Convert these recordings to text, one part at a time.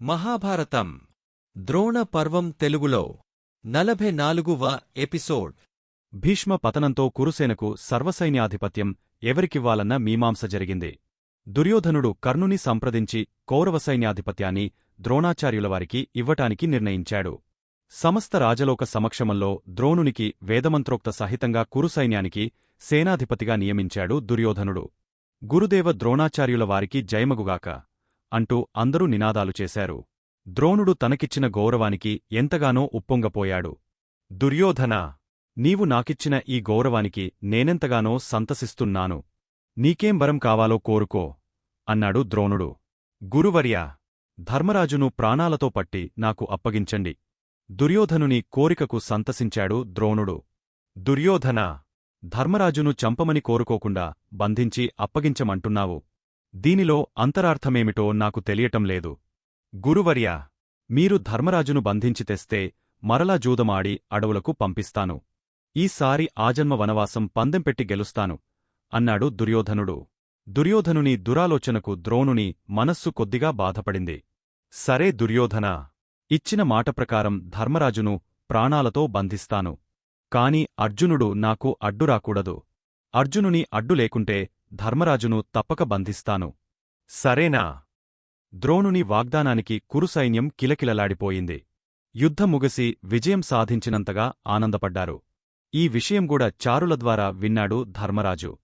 మహాభారతం. ద్రోణ పర్వం తెలుగులో నలభై నాలుగువ ఎపిసోడ్. భీష్మ పతనంతో కురుసేనకు సర్వసైన్యాధిపత్యం ఎవరికివ్వాలన్న మీమాంస జరిగింది. దుర్యోధనుడు కర్ణుని సంప్రదించి కౌరవ సైన్యాధిపత్యాన్ని ద్రోణాచార్యులవారికి ఇవ్వటానికి నిర్ణయించాడు. సమస్త రాజలోక సమక్షమంలో ద్రోణునికి వేదమంత్రోక్త సహితంగా కురుసైన్యానికి సేనాధిపతిగా నియమించాడు దుర్యోధనుడు. గురుదేవ ద్రోణాచార్యుల వారికి జయమగుగాక. అంటూ అందరూ నినాదాలు చేశారు. ద్రోణుడు తనకిచ్చిన గౌరవానికి ఎంతగానో ఉప్పొంగపోయాడు. దుర్యోధనా నీవు నాకిచ్చిన ఈ గౌరవానికి నేనెంతగానో సంతసిస్తున్నాను. నీకేం వరం కావాలో కోరుకో అన్నాడు ద్రోణుడు. గురువర్యా ధర్మరాజును ప్రాణాలతో పట్టి నాకు అప్పగించండి. దుర్యోధనుని కోరికకు సంతసించాడు ద్రోణుడు. దుర్యోధన ధర్మరాజును చంపమని కోరుకోకుండా బంధించి అప్పగించమంటున్నావు. దీనిలో అంతరార్థమేమిటో నాకు తెలియటం లేదు. గురువర్యా మీరు ధర్మరాజును బంధించి తెస్తే మరలా జూదమాడి అడవులకు పంపిస్తాను. ఈసారి ఆజన్మ వనవాసం పందెంపెట్టి గెలుస్తాను అన్నాడు దుర్యోధనుడు. దుర్యోధనుని దురాలోచనకు ద్రోణుని మనస్సు కొద్దిగా బాధపడింది. సరే దుర్యోధనా ఇచ్చిన మాట ప్రకారం ధర్మరాజును ప్రాణాలతో బంధిస్తాను. కాని అర్జునుడు నాకు అడ్డురాకూడదు. అర్జునుని అడ్డు లేకుంటే ధర్మరాజును తప్పక బంధిస్తాను. సరేనా? ద్రోణుని వాగ్దానానికి కురుసైన్యం కిలకిలలాడిపోయింది. యుద్ధం ముగిసి విజయం సాధించినంతగా ఆనందపడ్డారు. ఈ విషయం కూడా చారుల ద్వారా విన్నాడు ధర్మరాజు.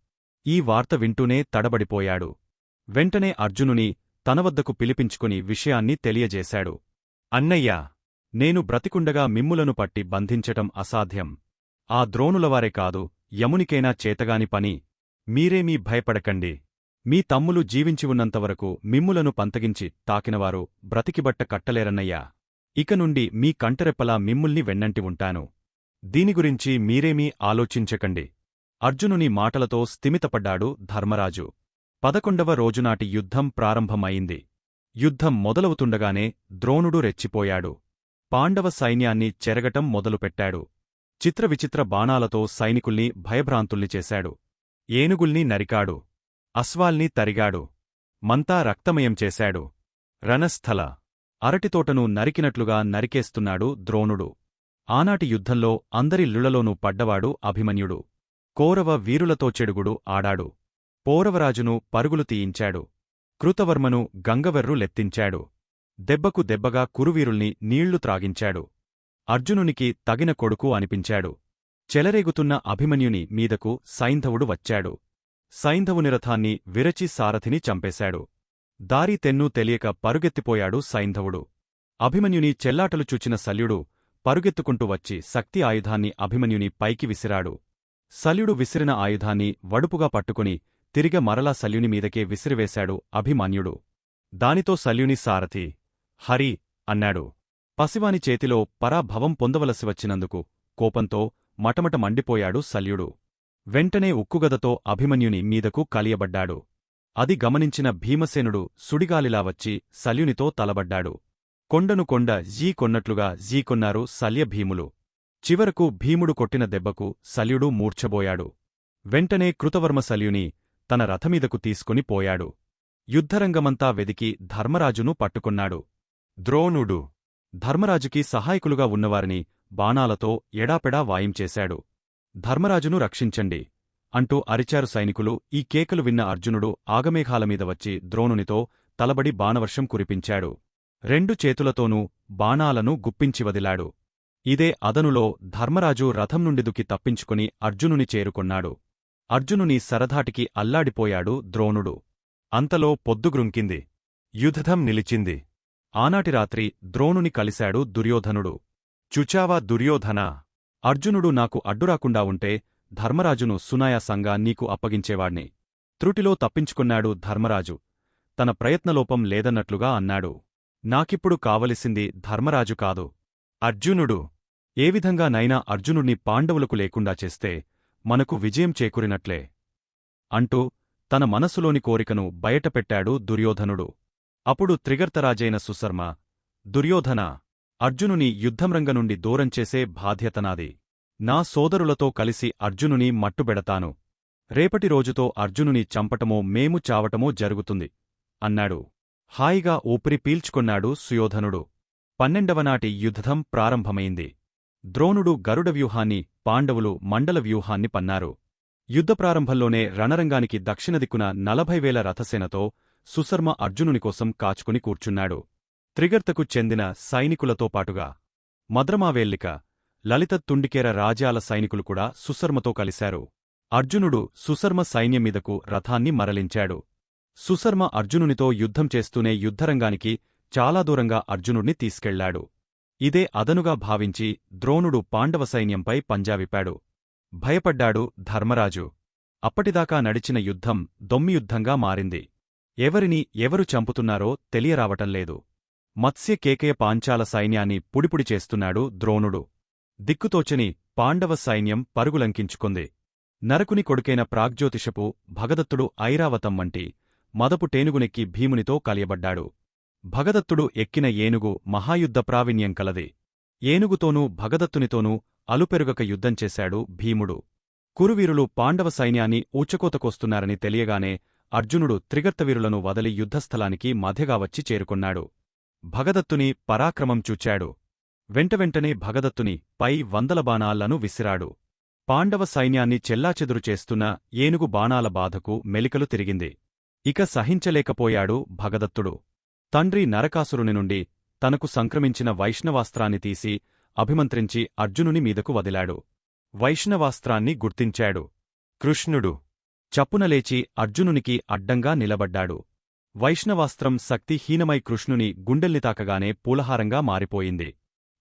ఈ వార్త వింటూనే తడబడిపోయాడు. వెంటనే అర్జునుని తనవద్దకు పిలిపించుకుని విషయాన్ని తెలియజేశాడు. అన్నయ్యా నేను బ్రతికుండగా మిమ్ములను పట్టి బంధించటం అసాధ్యం. ఆ ద్రోణులవారే కాదు యమునికైనా చేతగాని పని. మీరేమీ భయపడకండి. మీ తమ్ములు జీవించి ఉన్నంతవరకు మిమ్ములను పంతగించి తాకినవారు బ్రతికిబట్ట కట్టలేరన్నయ్యా. ఇక నుండి మీ కంటరెప్పలా మిమ్ముల్ని వెన్నంటి ఉంటాను. దీని గురించి మీరేమీ ఆలోచించకండి. అర్జునుని మాటలతో స్థిమితపడ్డాడు ధర్మరాజు. పదకొండవ రోజునాటి యుద్ధం ప్రారంభమైంది. యుద్ధం మొదలవుతుండగానే ద్రోణుడు రెచ్చిపోయాడు. పాండవ సైన్యాన్ని చెరగటం మొదలుపెట్టాడు. చిత్రవిచిత్ర బాణాలతో సైనికుల్ని భయభ్రాంతుల్ని చేశాడు. ఏనుగుల్ని నరికాడు. అశ్వాల్ని తరిగాడు. మంతా రక్తమయం చేశాడు. రణస్థల. అరటితోటను నరికినట్లుగా నరికేస్తున్నాడు ద్రోణుడు. ఆనాటి యుద్ధంలో అందరి పడ్డవాడు అభిమన్యుడు. కోరవ వీరులతో చెడుగుడు ఆడాడు. పోరవరాజును పరుగులు తీయించాడు. కృతవర్మను గంగవెర్రు లెత్తించాడు. దెబ్బకు దెబ్బగా కురువీరుల్ని నీళ్ళు త్రాగించాడు. అర్జునునికి తగిన కొడుకు అనిపించాడు. చెలరేగుతున్న అభిమన్యుని మీదకు సైంధవుడు వచ్చాడు. సైంధవుని రథాన్ని విరచి సారథిని చంపేశాడు. దారి తెన్నూ తెలియక పరుగెత్తిపోయాడు సైంధవుడు. అభిమన్యుని చెల్లాటలు చూచిన శల్యుడు పరుగెత్తుకుంటూ వచ్చి శక్తి ఆయుధాన్ని అభిమన్యుని పైకి విసిరాడు. శల్యుడు విసిరిన ఆయుధాన్ని వడుపుగా పట్టుకుని తిరిగ మరలా శల్యుని మీదకే విసిరివేశాడు అభిమన్యుడు. దానితో శల్యుని సారథి హరి అన్నాడు. పసివాని చేతిలో పరాభవం పొందవలసి వచ్చినందుకు కోపంతో మటమట మండిపోయాడు శల్యుడు వెంటనే ఉక్కుగదతో అభిమన్యుని మీదకు కలియబడ్డాడు. అది గమనించిన భీమసేనుడు సుడిగాలిలా వచ్చి శల్యునితో తలబడ్డాడు. కొండను కొండ జీ కొన్నట్లుగా జీ కొన్నారు శల్యభీములు చివరకు భీముడు కొట్టిన దెబ్బకు శల్యుడు మూర్ఛబోయాడు. వెంటనే కృతవర్మ శల్యుని తన రథమీదకు తీసుకుని పోయాడు. యుద్ధరంగమంతా వెదికి ధర్మరాజును పట్టుకున్నాడు. ద్రోణుడు. ధర్మరాజుకి సహాయకులుగా ఉన్నవారిని బాణాలతో ఎడాపెడా వాయించేశాడు ధర్మరాజును రక్షించండి అంటూ అరిచారు సైనికులు ఈ కేకలు విన్న అర్జునుడు ఆగమేఘాలమీద వచ్చి ద్రోణునితో తలబడి బాణవర్షం కురిపించాడు. రెండు చేతులతోనూ బాణాలను గుప్పించి వదిలాడు. ఇదే అదనులో ధర్మరాజు రథం నుండి దుక్కి తప్పించుకుని అర్జునుని చేరుకున్నాడు. అర్జునుని సరధాటికి అల్లాడిపోయాడు ద్రోణుడు. అంతలో పొద్దుగ్రుంకింది యుద్ధం నిలిచింది. ఆనాటి రాత్రి ద్రోణుని కలిశాడు దుర్యోధనుడు. చుచావా దుర్యోధనా? అర్జునుడు నాకు అడ్డురాకుండా ఉంటే ధర్మరాజును సునాయాసంగా నీకు అప్పగించేవాణ్ణి. త్రుటిలో తప్పించుకున్నాడు ధర్మరాజు. తన ప్రయత్నలోపం లేదన్నట్లుగా అన్నాడు. నాకిప్పుడు కావలసింది ధర్మరాజు కాదు. అర్జునుడు. ఏ విధంగానైనా అర్జునుడిని పాండవులకు లేకుండా చేస్తే మనకు విజయం చేకూరినట్లే. అంటూ తన మనసులోని కోరికను బయటపెట్టాడు దుర్యోధనుడు. అప్పుడు త్రిగర్తరాజైన సుశర్మ దుర్యోధన అర్జునుని యుద్ధంరంగ నుండి దూరంచేసే బాధ్యతనాది. నా సోదరులతో కలిసి అర్జునుని మట్టుబెడతాను. రేపటి రోజుతో అర్జునుని చంపటమో మేము చావటమో జరుగుతుంది అన్నాడు. హాయిగా ఊపిరి పీల్చుకొన్నాడు సుయోధనుడు. పన్నెండవనాటి యుద్ధం ప్రారంభమైంది. ద్రోణుడు గరుడ వ్యూహాన్ని పాండవులు మండల వ్యూహాన్ని పన్నారు. యుద్ధప్రారంభంలోనే రణరంగానికి దక్షిణ దిక్కున నలభై వేల రథసేనతో సుశర్మ అర్జునుని కోసం కాచుకుని కూర్చున్నాడు. త్రిగర్తకు చెందిన సైనికులతో పాటుగా మద్రమావేల్లిక లలిత తుండికేర రాజ్యాల సైనికులు కూడా సుశర్మతో కలిశారు. అర్జునుడు సుశర్మ సైన్యమీదకు రథాన్ని మరలించాడు. సుశర్మ అర్జునునితో యుద్ధం చేస్తూనే యుద్ధరంగానికి చాలా దూరంగా అర్జునుడిని తీసుకెళ్ళాడు. ఇదే అదనుగా భావించి ద్రోణుడు పాండవ సైన్యంపై పంజావిపాడు భయపడ్డాడు ధర్మరాజు. అప్పటిదాకా నడిచిన యుద్ధం దొమ్మియుద్ధంగా మారింది. ఎవరిని ఎవరు చంపుతున్నారో తెలియరావటంలేదు మత్స్య కేకయ పాంచాల సైన్యాన్ని పుడిపుడి చేస్తున్నాడు ద్రోణుడు. దిక్కుతోచని పాండవ సైన్యం పరుగులంకించుకుంది. నరకుని కొడుకైన ప్రాగ్జ్యోతిషపు భగదత్తుడు ఐరావతం వంటి మదపు టేనుగునెక్కి భీమునితో కలియబడ్డాడు. భగదత్తుడు ఎక్కిన ఏనుగు మహాయుద్ధ ప్రావీణ్యం కలది. ఏనుగుతోనూ భగదత్తునితోనూ అలుపెరుగక యుద్ధం చేశాడు భీముడు. కురువీరులు పాండవ సైన్యాన్ని ఊచకోతకొస్తున్నారని తెలియగానే అర్జునుడు త్రిగర్తవీరులను వదలి యుద్ధస్థలానికి మధ్యగా వచ్చి చేరుకున్నాడు. భగదత్తుని పరాక్రమం చూచాడు. వెంటవెంటనే భగదత్తుని పై వందల బాణాలను విసిరాడు. పాండవ సైన్యాన్ని చెల్లాచెదురు చేస్తున్న ఏనుగు బాణాల బాధకు మెలికలు తిరిగింది. ఇక సహించలేకపోయాడు భగదత్తుడు. తండ్రి నరకాసురుని నుండి తనకు సంక్రమించిన వైష్ణవాస్త్రాన్ని తీసి అభిమంత్రించి అర్జునుని మీదకు వదిలాడు. వైష్ణవాస్త్రాన్ని గుర్తించాడు. కృష్ణుడు చప్పున లేచి అర్జునునికి అడ్డంగా నిలబడ్డాడు. వైష్ణవాస్త్రం శక్తిహీనమై కృష్ణుని గుండెల్ని తాకగానే పూలహారంగా మారిపోయింది.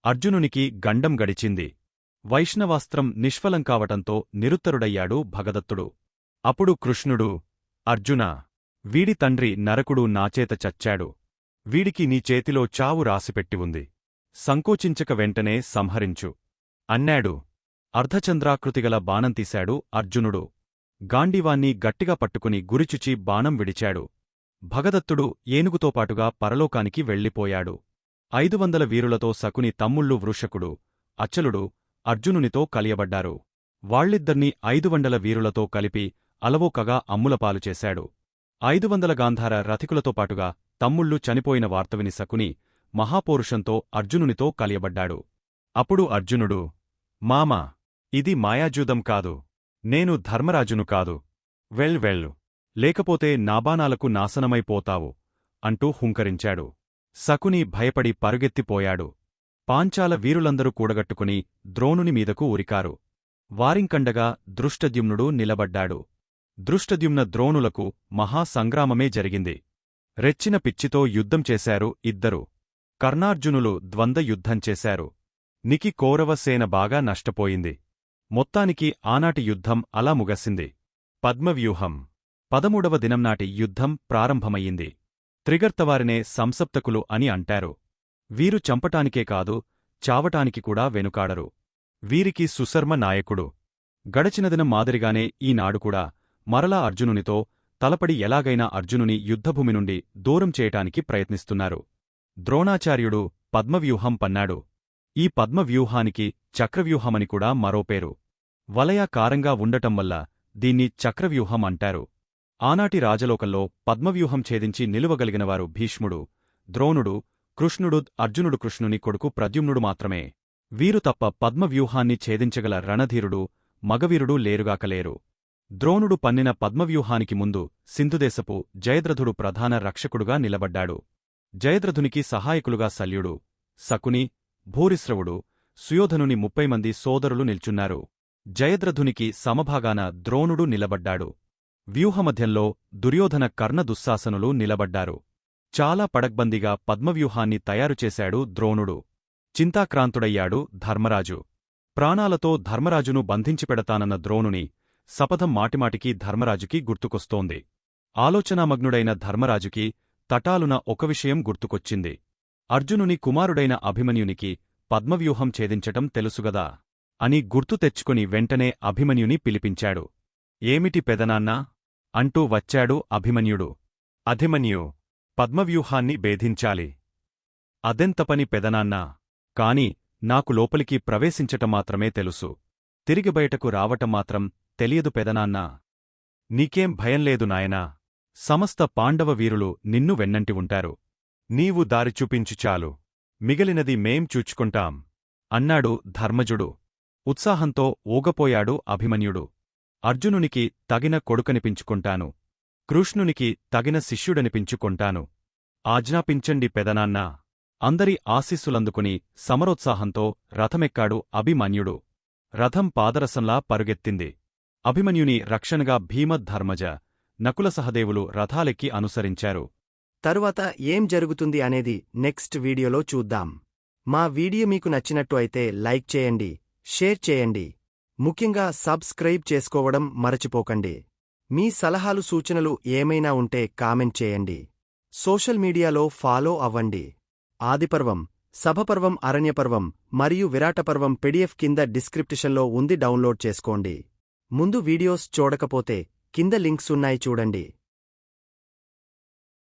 అర్జునునికి గండం గడిచింది. వైష్ణవాస్త్రం నిష్ఫలం కావటంతో నిరుత్తరుడయ్యాడు భగదత్తుడు. అప్పుడు కృష్ణుడు అర్జునా వీడి తండ్రి నరకుడు నాచేత చచ్చాడు. వీడికి నీ చేతిలో చావు రాసిపెట్టి ఉంది. సంకోచించక వెంటనే సంహరించు అన్నాడు. అర్ధచంద్రాకృతిగల బాణం తీశాడు అర్జునుడు. గాండివాన్ని గట్టిగా పట్టుకుని గురిచుచి బాణం విడిచాడు. భగదత్తుడు ఏనుగుతోపాటుగా పరలోకానికి వెళ్ళిపోయాడు. ఐదు వందల వీరులతో శకుని తమ్ముళ్ళు వృషకుడు అచ్చలుడు అర్జునునితో కలియబడ్డారు. వాళ్ళిద్దర్నీ ఐదు వందల వీరులతో కలిపి అలవోకగా అమ్ములపాలు చేశాడు. ఐదు వందల గాంధార రథికులతో పాటుగా తమ్ముళ్ళు చనిపోయిన వార్తవిని శకుని మహాపౌరుషంతో అర్జునునితో కలియబడ్డాడు. అప్పుడు అర్జునుడు మామా ఇది మాయాజూదం కాదు. నేను ధర్మరాజును కాదు. వెళ్ వెళ్ళు. లేకపోతే నాబానాలకు నాశనమైపోతావు అంటూ హుంకరించాడు. శకుని భయపడి పరుగెత్తిపోయాడు. పాంచాల వీరులందరూ కూడగట్టుకుని ద్రోణుని మీదకు ఉరికారు. వారింకండగా దృష్టద్యుమ్నుడు నిలబడ్డాడు. దృష్టద్యుమ్న ద్రోణులకు మహాసంగ్రామమే జరిగింది. రెచ్చిన పిచ్చితో యుద్ధం చేశారు ఇద్దరు. కర్ణార్జునులు ద్వంద్వయుద్ధం చేశారు. నికి కౌరవసేన బాగా నష్టపోయింది. మొత్తానికి ఆనాటి యుద్ధం అలా ముగసింది. పద్మవ్యూహం పదమూడవ దినం నాటి యుద్ధం ప్రారంభమయ్యింది. త్రిగర్తవారినే సంసప్తకులు అని అంటారు. వీరు చంపటానికే కాదు చావటానికి కూడా వెనుకాడరు. వీరికి సుశర్మ నాయకుడు. గడచిన దినం మాదిరిగానే ఈనాడు కూడా మరలా అర్జునునితో తలపడి ఎలాగైనా అర్జునుని యుద్ధభూమి నుండి దూరం చేయటానికి ప్రయత్నిస్తున్నారు. ద్రోణాచార్యుడు పద్మవ్యూహం పన్నాడు. ఈ పద్మవ్యూహానికి చక్రవ్యూహమని కూడా మరో పేరు. వలయాకారంగా ఉండటం వల్ల దీన్ని చక్రవ్యూహం అంటారు. ఆనాటి రాజలోకంలో పద్మవ్యూహం ఛేదించి నిలువగలిగినవారు భీష్ముడు ద్రోణుడు కృష్ణుడు అర్జునుడు కృష్ణుని కొడుకు ప్రద్యుమ్నుడు మాత్రమే. వీరు తప్ప పద్మవ్యూహాన్ని ఛేదించగల రణధీరుడు మగవీరుడు లేరుగాకలేరు ద్రోణుడు పన్నిన పద్మవ్యూహానికి ముందు సింధుదేశపు జయద్రథుడు ప్రధాన రక్షకుడుగా నిలబడ్డాడు. జయద్రథునికి సహాయకులుగా శల్యుడు శకుని భూరిశ్రవుడు సుయోధనుని ముప్పై మంది సోదరులు నిల్చున్నారు. జయద్రథునికి సమభాగాన ద్రోణుడు నిలబడ్డాడు. వ్యూహమధ్యంలో దుర్యోధన కర్ణ దుశ్శాసనులు నిలబడ్డారు. చాలా పడగ్బందిగా పద్మవ్యూహాన్ని తయారుచేశాడు ద్రోణుడు. చింతాక్రాంతుడయ్యాడు ధర్మరాజు. ప్రాణాలతో ధర్మరాజును బంధించిపెడతానన్న ద్రోణుని శపథం మాటిమాటికి ధర్మరాజుకి గుర్తుకొస్తోంది. ఆలోచనామగ్నుడైన ధర్మరాజుకి తటాలున ఒక విషయం గుర్తుకొచ్చింది. అర్జునుని కుమారుడైన అభిమన్యునికి పద్మవ్యూహం ఛేదించటం తెలుసుగదా అని గుర్తు తెచ్చుకుని వెంటనే అభిమన్యుని పిలిపించాడు. ఏమిటి పెదనాన్నా? అంటూ వచ్చాడు అభిమన్యుడు. అధిమన్యు పద్మవ్యూహాన్ని భేధించాలి అదెంతపని పెదనాన్నా? కాని నాకు లోపలికి ప్రవేశించటం మాత్రమే తెలుసు. తిరిగి బయటకు రావటం మాత్రం తెలియదు పెదనాన్నా. నీకేం భయంలేదు నాయనా. సమస్త పాండవ వీరులు నిన్ను వెన్నంటి ఉంటారు. నీవు దారి చూపించు చాలు. మిగిలినది మేం చూచుకుంటాం. అన్నాడు ధర్మజుడు. ఉత్సాహంతో ఊగపోయాడు అభిమన్యుడు. అర్జునునికి తగిన కొడుకనిపించుకుంటాను. కృష్ణునికి తగిన శిష్యుడనిపించుకుంటాను. ఆజ్ఞాపించండి పెదనాన్నా. అందరి ఆశీస్సులందుకుని సమరోత్సాహంతో రథమెక్కాడు అభిమన్యుడు. రథం పాదరసంలా పరుగెత్తింది. అభిమన్యుని రక్షణగా భీమధర్మజ నకుల సహదేవులు రథాలెక్కి అనుసరించారు. తరువాత ఏం జరుగుతుంది అనేది నెక్స్ట్ వీడియోలో చూద్దాం. మా వీడియో మీకు నచ్చినట్టు అయితే లైక్ చేయండి షేర్ చేయండి. ముఖ్యంగా సబ్స్క్రైబ్ చేసుకోవడం మరచిపోకండి. మీ సలహాలు సూచనలు ఏమైనా ఉంటే కామెంట్ చేయండి. సోషల్ మీడియాలో ఫాలో అవ్వండి. ఆదిపర్వం సభపర్వం అరణ్యపర్వం మరియు విరాటపర్వం పిడిఎఫ్ కింద డిస్క్రిప్టిషన్లో ఉంది డౌన్లోడ్ చేసుకోండి. ముందు వీడియోస్ చూడకపోతే కింద లింక్స్ ఉన్నాయి చూడండి.